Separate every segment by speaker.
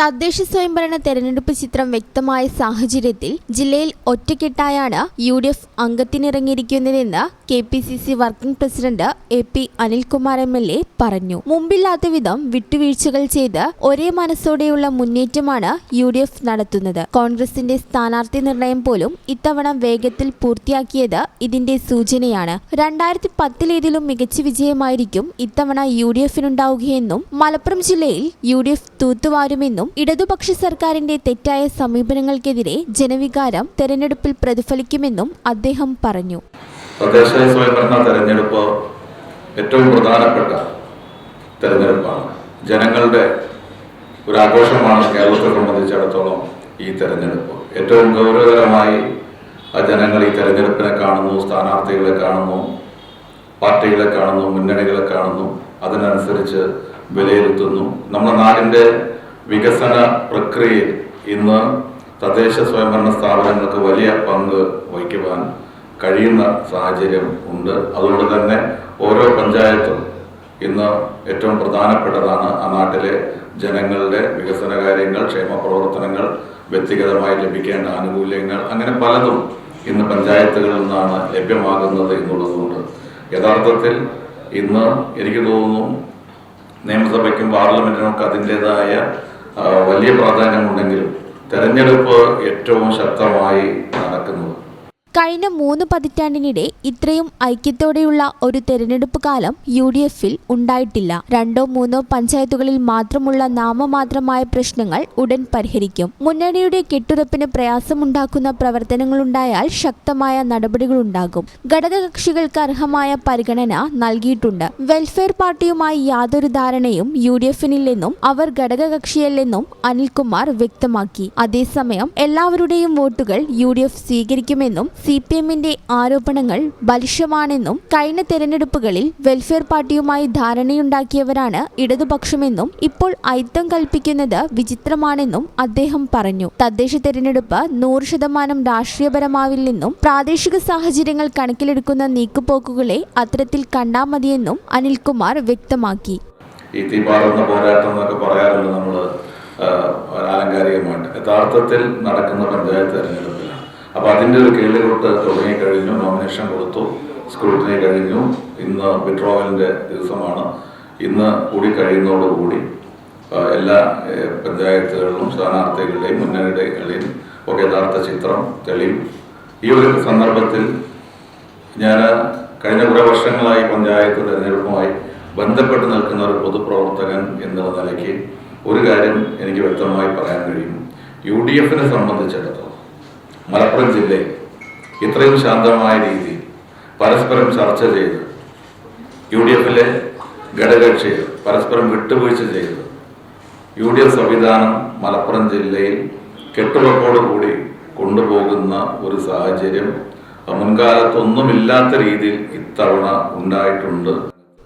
Speaker 1: തദ്ദേശ സ്വയംഭരണ തെരഞ്ഞെടുപ്പ് ചിത്രം വ്യക്തമായ സാഹചര്യത്തിൽ ജില്ലയിൽ ഒറ്റക്കെട്ടായാണ് U D F അംഗത്തിനിറങ്ങിയിരിക്കുന്നതെന്ന് K P C C working president A P Anilkumar M L A പറഞ്ഞു. മുമ്പില്ലാത്ത വിധം വിട്ടുവീഴ്ചകൾ ചെയ്ത് ഒരേ മനസ്സോടെയുള്ള മുന്നേറ്റമാണ് യു ഡി എഫ് നടത്തുന്നത്. കോൺഗ്രസിന്റെ സ്ഥാനാർത്ഥി നിർണയം പോലും ഇത്തവണ വേഗത്തിൽ പൂർത്തിയാക്കിയത് ഇതിന്റെ സൂചനയാണ്. രണ്ടായിരത്തി പത്തിലേതിലും മികച്ച വിജയമായിരിക്കും ഇത്തവണ യു ഡി എഫിനുണ്ടാവുകയെന്നും മലപ്പുറം ജില്ലയിൽ യു ഡി എഫ് തൂത്തുവാരുമെന്നും ഇടതുപക്ഷ സർക്കാരിന്റെ തെറ്റായ സമീപനങ്ങൾക്കെതിരെ ജനവികാരം തെരഞ്ഞെടുപ്പിൽ പ്രതിഫലിക്കുമെന്നും അദ്ദേഹം പറഞ്ഞു.
Speaker 2: തദ്ദേശ സ്വയംഭരണ തെരഞ്ഞെടുപ്പ് ഏറ്റവും പ്രധാനപ്പെട്ട തെരഞ്ഞെടുപ്പാണ്. ജനങ്ങളുടെ ഒരു ആഘോഷമാണ് കേരളത്തെ സംബന്ധിച്ചിടത്തോളം ഈ തെരഞ്ഞെടുപ്പ്. ഏറ്റവും ഗൗരവകരമായി ജനങ്ങൾ ഈ തെരഞ്ഞെടുപ്പിനെ കാണുന്നു സ്ഥാനാർത്ഥികളെ കാണുന്നു പാർട്ടികളെ കാണുന്നു മുന്നണികളെ കാണുന്നു. അതിനനുസരിച്ച് വിലയിരുത്തുന്നു. നമ്മുടെ നാടിന്റെ വികസന പ്രക്രിയയിൽ ഇന്ന് തദ്ദേശ സ്വയംഭരണ സ്ഥാപനങ്ങൾക്ക് വലിയ പങ്ക് വഹിക്കുവാൻ കഴിയുന്ന സാഹചര്യം ഉണ്ട്. അതുകൊണ്ട് തന്നെ ഓരോ പഞ്ചായത്തും ഇന്ന് ഏറ്റവും പ്രധാനപ്പെട്ടതാണ് ആ നാട്ടിലെ ജനങ്ങളുടെ വികസന കാര്യങ്ങൾ ക്ഷേമ പ്രവർത്തനങ്ങൾ വ്യക്തിഗതമായി ലഭിക്കേണ്ട ആനുകൂല്യങ്ങൾ അങ്ങനെ പലതും ഇന്ന് പഞ്ചായത്തുകളിൽ നിന്നാണ് ലഭ്യമാകുന്നത് എന്നുള്ളതുകൊണ്ട് യഥാർത്ഥത്തിൽ ഇന്ന് എനിക്ക് തോന്നുന്നു നിയമസഭയ്ക്കും പാർലമെന്റിനും ഒക്കെ അതിന്റെതായ വലിയ പ്രാധാന്യമുണ്ടെങ്കിലും തെരഞ്ഞെടുപ്പ് ഏറ്റവും ശക്തമായി നടക്കുന്നത്
Speaker 1: കഴിഞ്ഞ മൂന്ന് പതിറ്റാണ്ടിനിടെ ഇത്രയും ഐക്യത്തോടെയുള്ള ഒരു തെരഞ്ഞെടുപ്പ് കാലം യു ഡി എഫിൽ ഉണ്ടായിട്ടില്ല. രണ്ടോ മൂന്നോ പഞ്ചായത്തുകളിൽ മാത്രമുള്ള നാമമാത്രമായ പ്രശ്നങ്ങൾ ഉടൻ പരിഹരിക്കും. മുന്നണിയുടെ കെട്ടുറപ്പിന് പ്രയാസമുണ്ടാക്കുന്ന പ്രവർത്തനങ്ങളുണ്ടായാൽ ശക്തമായ നടപടികളുണ്ടാകും. ഘടകകക്ഷികൾക്ക് അർഹമായ പരിഗണന നൽകിയിട്ടുണ്ട്. വെൽഫെയർ പാർട്ടിയുമായി യാതൊരു ധാരണയും യു ഡി എഫിനില്ലെന്നും അവർ ഘടകകക്ഷിയല്ലെന്നും അനിൽകുമാർ വ്യക്തമാക്കി. അതേസമയം എല്ലാവരുടെയും വോട്ടുകൾ യു ഡി എഫ് സ്വീകരിക്കുമെന്നും സി പി എമ്മിന്റെ ആരോപണങ്ങൾ ബലിഷമാണെന്നും കഴിഞ്ഞ തെരഞ്ഞെടുപ്പുകളിൽ വെൽഫെയർ പാർട്ടിയുമായി ധാരണയുണ്ടാക്കിയവരാണ് ഇടതുപക്ഷമെന്നും ഇപ്പോൾ ഐത്തം കൽപ്പിക്കുന്നത് വിചിത്രമാണെന്നും അദ്ദേഹം പറഞ്ഞു. തദ്ദേശ തെരഞ്ഞെടുപ്പ് നൂറ് ശതമാനം രാഷ്ട്രീയപരമാവില്ലെന്നും പ്രാദേശിക സാഹചര്യങ്ങൾ കണക്കിലെടുക്കുന്ന നീക്കുപോക്കുകളെ അത്തരത്തിൽ കണ്ടാൽ മതിയെന്നും അനിൽകുമാർ വ്യക്തമാക്കി.
Speaker 2: പോരാട്ടം എന്നൊക്കെ പറയാറുണ്ട് നമ്മൾ യഥാർത്ഥത്തിൽ നടക്കുന്ന പഞ്ചായത്ത് തെരഞ്ഞെടുപ്പിലാണ്. അപ്പോൾ അതിന്റെ ഒരു കീഴിലോട്ട് തുടങ്ങിക്കഴിഞ്ഞു നോമിനേഷൻ കൊടുത്തു. സ്ക്രൂട്ടിനി കഴിഞ്ഞു. ഇന്ന് വിഡ്രോവലിന്റെ ദിവസമാണ്. ഇന്ന് കൂടി കഴിയുന്നതോടുകൂടി എല്ലാ പഞ്ചായത്തുകളിലും സ്ഥാനാർത്ഥികളുടെയും മുന്നണികളുടെയും ഒക്കെ യഥാർത്ഥ ചിത്രം തെളിയും. ഈ ഒരു സന്ദർഭത്തിൽ ഞാൻ കഴിഞ്ഞ കുറേ വർഷങ്ങളായി പഞ്ചായത്ത് തെരഞ്ഞെടുപ്പുമായി ബന്ധപ്പെട്ട് നിൽക്കുന്ന ഒരു പൊതുപ്രവർത്തകൻ എന്നുള്ള നിലയ്ക്ക് ഒരു കാര്യം എനിക്ക് വ്യക്തമായി പറയാൻ കഴിയും. യു ഡി എഫിനെ സംബന്ധിച്ചിടത്തോളം മലപ്പുറം ജില്ലയിൽ ഇത്രയും ശാന്തമായ രീതിയിൽ പരസ്പരം ചർച്ച ചെയ്ത് യു ഡി എഫിലെ ഘടകകക്ഷികൾ പരസ്പരം വിട്ടുവീഴ്ച ചെയ്ത് യു ഡി എഫ് സംവിധാനം മലപ്പുറം ജില്ലയിൽ കെട്ടുറപ്പോടുകൂടി കൊണ്ടുപോകുന്ന ഒരു സാഹചര്യം മുൻകാലത്തൊന്നുമില്ലാത്ത രീതിയിൽ ഇത്തവണ ഉണ്ടായിട്ടുണ്ട്.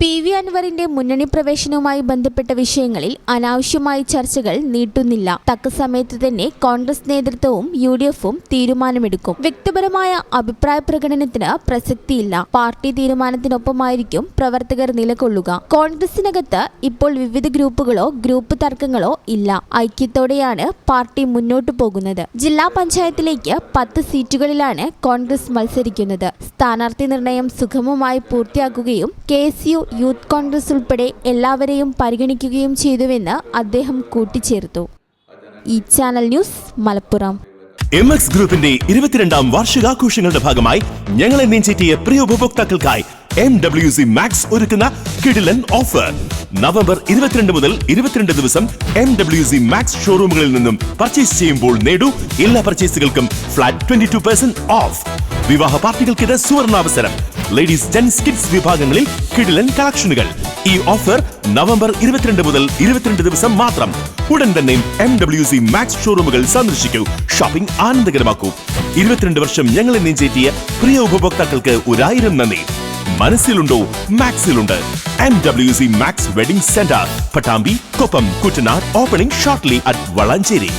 Speaker 1: പി വി അൻവറിന്റെ മുന്നണി പ്രവേശനവുമായി ബന്ധപ്പെട്ട വിഷയങ്ങളിൽ അനാവശ്യമായി ചർച്ചകൾ നീട്ടുന്നില്ല. തക്ക സമയത്ത് തന്നെ കോൺഗ്രസ് നേതൃത്വവും യു ഡി എഫും തീരുമാനമെടുക്കും. വ്യക്തിപരമായ അഭിപ്രായ പ്രകടനത്തിന് പ്രസക്തിയില്ല. പാർട്ടി തീരുമാനത്തിനൊപ്പമായിരിക്കും പ്രവർത്തകർ നിലകൊള്ളുക. കോൺഗ്രസിനകത്ത് ഇപ്പോൾ വിവിധ ഗ്രൂപ്പുകളോ ഗ്രൂപ്പ് തർക്കങ്ങളോ ഇല്ല. ഐക്യത്തോടെയാണ് പാർട്ടി മുന്നോട്ടു പോകുന്നത്. ജില്ലാ പഞ്ചായത്തിലേക്ക് പത്ത് സീറ്റുകളിലാണ് കോൺഗ്രസ് മത്സരിക്കുന്നത്. സ്ഥാനാർത്ഥി നിർണയം സുഗമമായി പൂർത്തിയാക്കുകയും കെ യു യൂത്ത് കോൺഗ്രസ് ഉൾപ്പെടെ എല്ലാവരെയും പരിഗണിക്കുകയും ചെയ്തുവെന്ന് അദ്ദേഹം കൂട്ടിച്ചേർത്തു. ഈ channel news Malappuram.
Speaker 3: M X ഗ്രൂപ്പിന്റെ ഇരുപത്തിരണ്ടാം വാർഷികാഘോഷങ്ങളുടെ ഭാഗമായി ഞങ്ങളെ നീഞ്ചേറ്റിയ പ്രിയ ഉപഭോക്താക്കൾക്കായി എം ഡബ്ല്യു സി മാക്സ് ഒരുക്കുന്ന കിടിലൻ ഓഫർ. നവംബർ ഇരുപത്തിരണ്ട് മുതൽ ഇരുപത്തിരണ്ട് ദിവസം എം ഡബ്ല്യു സി മാക്സ് ഷോറൂമുകളിൽ നിന്നും പർച്ചേസ് ചെയ്യുമ്പോൾ നേടൂ എല്ലാ പർച്ചേസുകൾക്കും flat twenty two percent off വിവാഹ പാർട്ടികൾക്കിത് സുവർണാവസരം. ലേഡീസ് ജെന്റ്സ് കിഡ്സ് വിഭാഗങ്ങളിൽ കിടിലൻ കളക്ഷനുകൾ. ഈ ഓഫർ നവംബർ ഇരുപത്തിരണ്ട് മുതൽ ഇരുപത്തിരണ്ട് ദിവസം മാത്രം. ഉടൻ തന്നെ എം ഡബ്ല്യു സി മാക്സ് ഷോറൂമുകൾ സന്ദർശിക്കൂ. ഷോപ്പിംഗ് ആനന്ദകരമാക്കൂ. ഇരുപത്തിരണ്ട് വർഷം ഞങ്ങളെ നെഞ്ചേറ്റിയ പ്രിയ ഉപഭോക്താക്കൾക്ക് ഒരായിരം നന്ദി. മനസ്സിലുണ്ടോ? മാക്സിലുണ്ട്. M W C Max wedding centre Pattambi Koppam Kuttanad opening shortly at Valanchery.